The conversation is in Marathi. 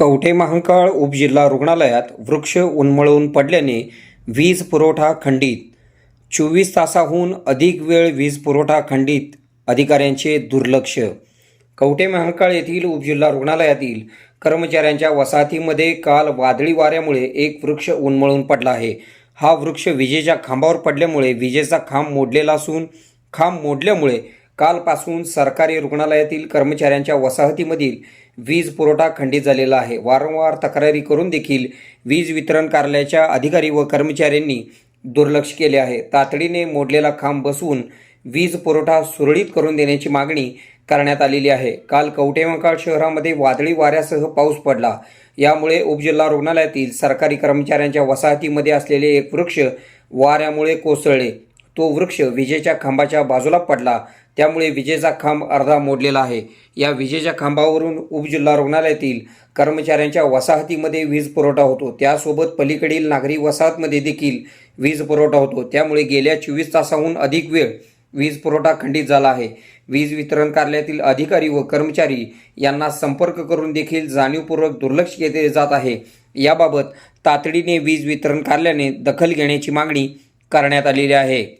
कवठे महांकाळ उपजिल्हा रुग्णालयात वृक्ष उन्मळून पडल्याने वीज पुरवठा खंडित. चोवीस तासाहून अधिक वेळ वीज पुरवठा खंडित अधिकाऱ्यांचे दुर्लक्ष. कवठे महांकाळ येथील उपजिल्हा रुग्णालयातील कर्मचाऱ्यांच्या वसाहतीमध्ये काल वादळी वाऱ्यामुळे एक वृक्ष उन्मळून पडला आहे. हा वृक्ष विजेच्या खांबावर पडल्यामुळे विजेचा खांब मोडलेला असून खांब मोडल्यामुळे कालपासून सरकारी रुग्णालयातील कर्मचाऱ्यांच्या वसाहतीमधील वीज पुरवठा खंडित झालेला आहे. वारंवार तक्रारी करून देखील वीज वितरण कार्यालयाच्या अधिकारी व कर्मचाऱ्यांनी दुर्लक्ष केले आहे. तातडीने मोडलेला खांब बसवून वीज पुरवठा सुरळीत करून देण्याची मागणी करण्यात आलेली आहे. काल कवटेमकाळ शहरामध्ये वादळी वाऱ्यासह पाऊस पडला. यामुळे उपजिल्हा रुग्णालयातील सरकारी कर्मचाऱ्यांच्या वसाहतीमध्ये असलेले एक वृक्ष वाऱ्यामुळे कोसळले. तो वृक्ष विजेच्या खांबाच्या बाजूला पडला. त्यामुळे विजेचा खांब अर्धा मोडलेला आहे. या विजेच्या खांबावरून उपजिल्हा रुग्णालयातील कर्मचाऱ्यांच्या वसाहतीमध्ये वीज पुरवठा होतो. त्यासोबत पलीकडील नागरी वसाहतमध्ये देखील वीज पुरवठा होतो. त्यामुळे गेल्या चोवीस तासाहून अधिक वेळ वीज पुरवठा खंडित झाला आहे. वीज वितरण कार्यालयातील अधिकारी व कर्मचारी यांना संपर्क करून देखील जाणीवपूर्वक दुर्लक्ष केले जात आहे. याबाबत तातडीने वीज वितरण कार्यालयाने दखल घेण्याची मागणी करण्यात आलेली आहे.